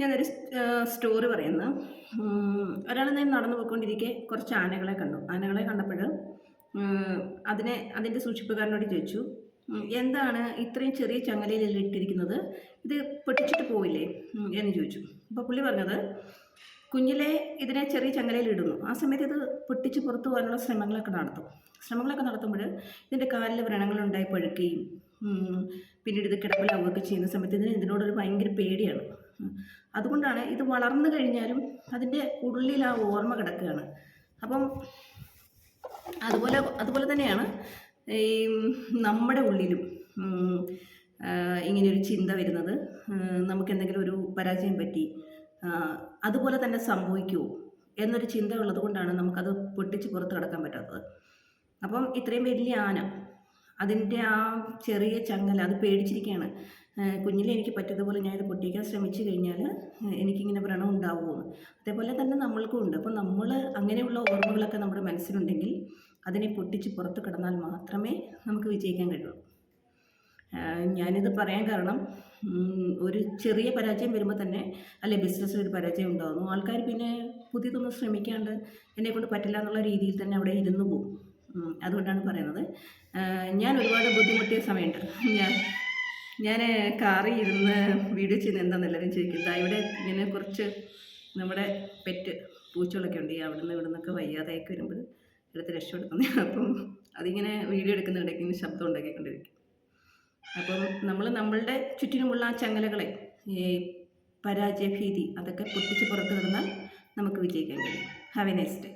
ഞാനൊരു സ്റ്റോറി പറയുന്നു. ഒരാൾ ഞാൻ നടന്നു പോയിക്കൊണ്ടിരിക്കെ കുറച്ച് ആനകളെ കണ്ടു. ആനകളെ കണ്ടപ്പോൾ അതിനെ അതിന്റെ സൂക്ഷിപ്പുകാരനോട് ചോദിച്ചു എന്താണ് ഇത്രയും ചെറിയ ചങ്ങലയിൽ ഇട്ടിരിക്കുന്നത്? ഇത് പൊട്ടിച്ചിട്ട് പോവില്ലേ? എന്ന് ചോദിച്ചു. അപ്പോൾ പുള്ളി പറഞ്ഞത് കുഞ്ഞിലെ ഇതിനെ ചെറിയ ചങ്ങലയിൽ ഇടുന്നു. ആ സമയത്ത് ഇത് പൊട്ടിച്ച് പുറത്തു പോകാനുള്ള ശ്രമങ്ങളൊക്കെ നടത്തും. ശ്രമങ്ങളൊക്കെ നടത്തുമ്പോൾ ഇതിന്റെ കാലിൽ വ്രണങ്ങളുണ്ടായി പഴുക്കുകയും പിന്നീട് ഇത് കിടപ്പിലാവുകയൊക്കെ ചെയ്യുന്ന സമയത്ത് ഇതിന് ഇതിനോടൊരു ഭയങ്കര പേടിയാണ്. അതുകൊണ്ടാണ് ഇത് വളർന്നു കഴിഞ്ഞാലും അതിന്റെ ഉള്ളിൽ ആ ഓർമ്മ കിടക്കുകയാണ്. അപ്പം അതുപോലെ അതുപോലെ തന്നെയാണ് ഈ നമ്മുടെ ഉള്ളിലും ഇങ്ങനെയൊരു ചിന്ത വരുന്നത്. നമുക്ക് എന്തെങ്കിലും ഒരു പരാജയം പറ്റി അതുപോലെ തന്നെ സംഭവിക്കുമോ എന്നൊരു ചിന്ത ഉള്ളത് കൊണ്ടാണ് നമുക്കത് പൊട്ടിച്ച് പുറത്ത് കിടക്കാൻ പറ്റാത്തത്. അപ്പം ഇത്രയും വലിയ ആന അതിന്റെ ആ ചെറിയ ചങ്ങല അത് പേടിച്ചിരിക്കുകയാണ് കുഞ്ഞിലെ എനിക്ക് പറ്റിയതുപോലെ ഞാൻ ഇത് പൊട്ടിക്കാൻ ശ്രമിച്ചു കഴിഞ്ഞാൽ എനിക്കിങ്ങനെ വ്രണം ഉണ്ടാവുമെന്ന്. അതേപോലെ തന്നെ നമ്മൾക്കും ഉണ്ട്. അപ്പോൾ നമ്മൾ അങ്ങനെയുള്ള ഓർമ്മകളൊക്കെ നമ്മുടെ മനസ്സിലുണ്ടെങ്കിൽ അതിനെ പൊട്ടിച്ച് പുറത്ത് കിടന്നാൽ മാത്രമേ നമുക്ക് വിജയിക്കാൻ കഴിയൂ ഞാനിത് പറയാൻ കാരണം ഒരു ചെറിയ പരാജയം വരുമ്പോൾ തന്നെ അല്ലെ ബിസിനസ്സിൽ ഒരു പരാജയം ഉണ്ടാകുന്നു ആൾക്കാർ പിന്നെ പുതിയതൊന്നും ശ്രമിക്കാണ്ട് എന്നെ കൊണ്ട് പറ്റില്ല എന്നുള്ള രീതിയിൽ തന്നെ അവിടെ ഇരുന്നു പോകും. അതുകൊണ്ടാണ് പറയുന്നത്. ഞാൻ ഒരുപാട് ബുദ്ധിമുട്ടിയ സമയമുണ്ട്. ഞാൻ ഞാൻ കാറി ഇരുന്ന് വീഡിയോ ചെയ്യുന്ന എന്താണെന്ന് എല്ലാവരും ചോദിക്കും. ദാ ഇവിടെ ഇങ്ങനെ കുറച്ച് നമ്മുടെ പെറ്റ് പൂച്ചകളൊക്കെ ഉണ്ട്. ഈ അവിടെ നിന്ന് ഇവിടെ നിന്നൊക്കെ വയ്യാതെയൊക്കെ വരുമ്പോൾ എടുത്ത് രക്ഷപ്പെടുത്തുന്നത് അപ്പം അതിങ്ങനെ വീഡിയോ എടുക്കുന്നിടയ്ക്ക് ഇങ്ങനെ ശബ്ദം ഉണ്ടാക്കിക്കൊണ്ടിരിക്കും. അപ്പം നമ്മൾ നമ്മളുടെ ചുറ്റിനുമുള്ള ആ ചങ്ങലകളെ ഈ പരാജയഭീതി അതൊക്കെ പൊട്ടിച്ച് പുറത്തു കിടന്നാൽ നമുക്ക് വിജയിക്കാൻ കഴിയും. Have A nice day